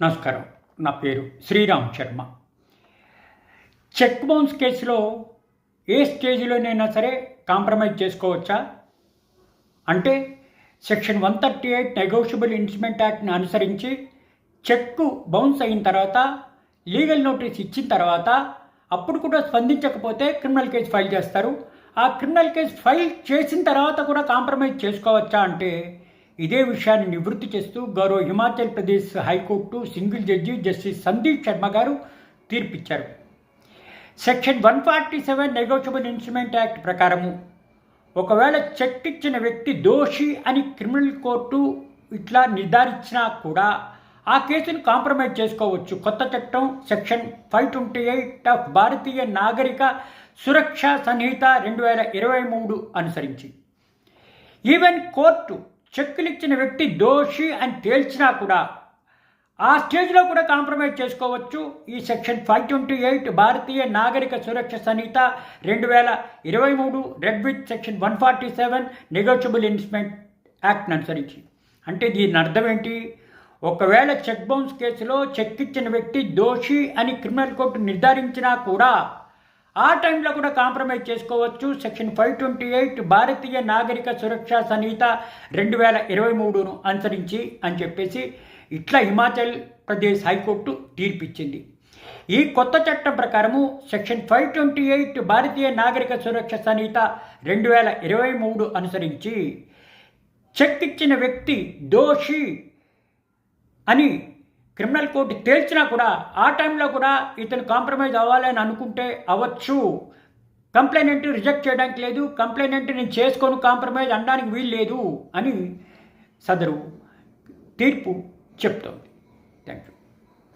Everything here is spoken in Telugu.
నమస్కారం. నా పేరు శ్రీరామ్ శర్మ. చెక్ బౌన్స్ కేసులో ఏ స్టేజ్లోనైనా సరే కాంప్రమైజ్ చేసుకోవచ్చా? అంటే section one thirty eight negotiable instrument యాక్ట్ని అనుసరించి చెక్కు బౌన్స్ అయిన తర్వాత లీగల్ నోటీస్ ఇచ్చిన తర్వాత అప్పుడు కూడా స్పందించకపోతే క్రిమినల్ కేసు ఫైల్ చేస్తారు. ఆ క్రిమినల్ కేసు ఫైల్ చేసిన తర్వాత కూడా కాంప్రమైజ్ చేసుకోవచ్చా అంటే ఇదే విషయాన్ని నివృత్తి చేస్తూ గౌరవ Himachal Pradesh high court single judge justice Sandeep Sharma గారు తీర్పిచ్చారు. Section one forty seven negotiable instrument act ప్రకారము ఒకవేళ చెక్ ఇచ్చిన వ్యక్తి దోషి అని క్రిమినల్ కోర్టు ఇట్లా నిర్ధారించినా కూడా ఆ కేసును కాంప్రమైజ్ చేసుకోవచ్చు. కొత్త చట్టం section five twenty eight of Bharatiya Nagarik Suraksha Sanhita రెండు వేల ఇరవై మూడు అనుసరించి. ఈవెన్ కోర్టు చెక్కులు వ్యక్తి దోషి అని తేల్చినా కూడా ఆ స్టేజ్లో కూడా కాంప్రమైజ్ చేసుకోవచ్చు. ఈ section five twenty eight Bharatiya Nagarik Suraksha Sanhita రెండు వేల ఇరవై మూడు read with section one forty seven negotiable instrument యాక్ట్ని అనుసరించి. అంటే దీని అర్థం ఏంటి? ఒకవేళ చెక్ బౌన్స్ కేసులో చెక్ ఇచ్చిన వ్యక్తి దోషి అని క్రిమినల్ కోర్టు నిర్ధారించినా కూడా ఆ టైంలో కూడా కాంప్రమైజ్ చేసుకోవచ్చు. Section five twenty eight Bharatiya Nagarik Suraksha Sanhita రెండు వేల ఇరవై మూడును అనుసరించి అని చెప్పేసి ఇట్లా హిమాచల్ ప్రదేశ్ హైకోర్టు తీర్పిచ్చింది. ఈ కొత్త చట్టం ప్రకారము section five twenty eight Bharatiya Nagarik Suraksha Sanhita రెండు వేల ఇరవై మూడు అనుసరించి చెక్ ఇచ్చిన వ్యక్తి దోషి అని క్రిమినల్ కోర్టు తేల్చినా కూడా ఆ టైంలో కూడా ఇతను కాంప్రమైజ్ అవ్వాలని అనుకుంటే అవ్వచ్చు. కంప్లైనెంట్ రిజెక్ట్ చేయడానికి లేదు కంప్లైనెంట్ నేను చేసుకొని కాంప్రమైజ్ అనడానికి వీలు లేదు అని సదరు తీర్పు చెప్తోంది. Thank you